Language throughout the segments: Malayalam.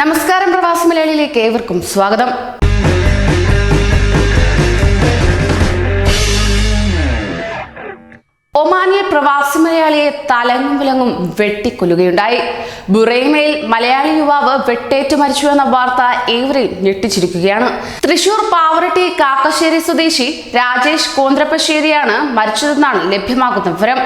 നമസ്കാരം പ്രവാസി മലയാളിയിലേക്ക് ഏവർക്കും സ്വാഗതം. ഒമാനിൽ പ്രവാസി മലയാളിയെ തലങ്ങും വിലങ്ങും വെട്ടിക്കൊല്ലുകയുണ്ടായി. ബുറൈമയിൽ മലയാളി യുവാവ് വെട്ടേറ്റ് മരിച്ചു എന്ന വാർത്ത ഏവരെയും ഞെട്ടിച്ചിരിക്കുകയാണ്. തൃശൂർ പാവറട്ടി കാക്കശ്ശേരി സ്വദേശി രാജേഷ് കോന്ത്രപ്പശ്ശേരിയാണ് മരിച്ചതെന്നാണ് ലഭ്യമാകുന്ന വിവരം.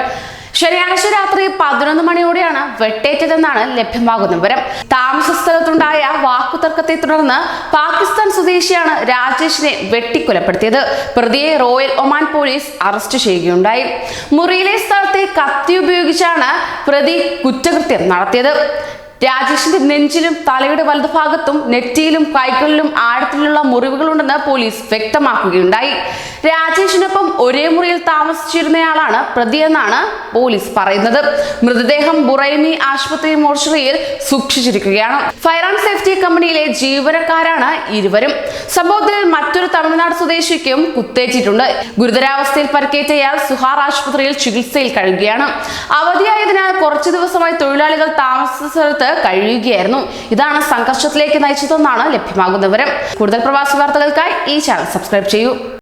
ശനിയാഴ്ച രാത്രി പതിനൊന്ന് മണിയോടെയാണ് വെട്ടേറ്റതെന്നാണ് ലഭ്യമാകുന്ന വിവരം. താമസ സ്ഥലത്തുണ്ടായ വാക്കുതർക്കത്തെ തുടർന്ന് പാകിസ്ഥാൻ സ്വദേശിയാണ് രാജേഷിനെ വെട്ടിക്കൊലപ്പെടുത്തിയത്. പ്രതിയെ റോയൽ ഒമാൻ പോലീസ് അറസ്റ്റ് ചെയ്യുകയുണ്ടായി. മുറിയിലെ സ്ഥലത്തെ കത്തി ഉപയോഗിച്ചാണ് പ്രതി കുറ്റകൃത്യം നടത്തിയത്. രാജേഷിന്റെ നെഞ്ചിലും തലയുടെ വലതുഭാഗത്തും നെറ്റിയിലും കൈകളിലും ആഴത്തിലുള്ള മുറിവുകളുണ്ടെന്ന് പോലീസ് വ്യക്തമാക്കുകയുണ്ടായി. രാജേഷിനൊപ്പം ഒരേ മുറിയിൽ താമസിച്ചിരുന്നയാളാണ് പ്രതിയെന്നാണ് പോലീസ് പറയുന്നത്. മൃതദേഹം ബുറൈമി ആശുപത്രി മോർച്ചറിയിൽ സൂക്ഷിച്ചിരിക്കുകയാണ്. ഫയർ ആൻഡ് സേഫ്റ്റി കമ്പനിയിലെ ജീവനക്കാരാണ് ഇരുവരും. സംഭവത്തിൽ മറ്റൊരു തമിഴ്നാട് സ്വദേശിക്കും കുത്തേറ്റിട്ടുണ്ട്. ഗുരുതരാവസ്ഥയിൽ പരിക്കേറ്റയാൾ സുഹാർ ആശുപത്രിയിൽ ചികിത്സയിൽ കഴിയുകയാണ്. അവധിയായതിനാൽ കുറച്ചു ദിവസമായി തൊഴിലാളികൾ താമസ സ്ഥലത്ത് കഴിയുകയായിരുന്നു. ഇതാണ് സംഘർഷത്തിലേക്ക് നയിച്ചതെന്നാണ് ലഭ്യമാകുന്ന വിവരം. കൂടുതൽ പ്രവാസി വാർത്തകൾക്കായി ഈ ചാനൽ സബ്സ്ക്രൈബ് ചെയ്യൂ.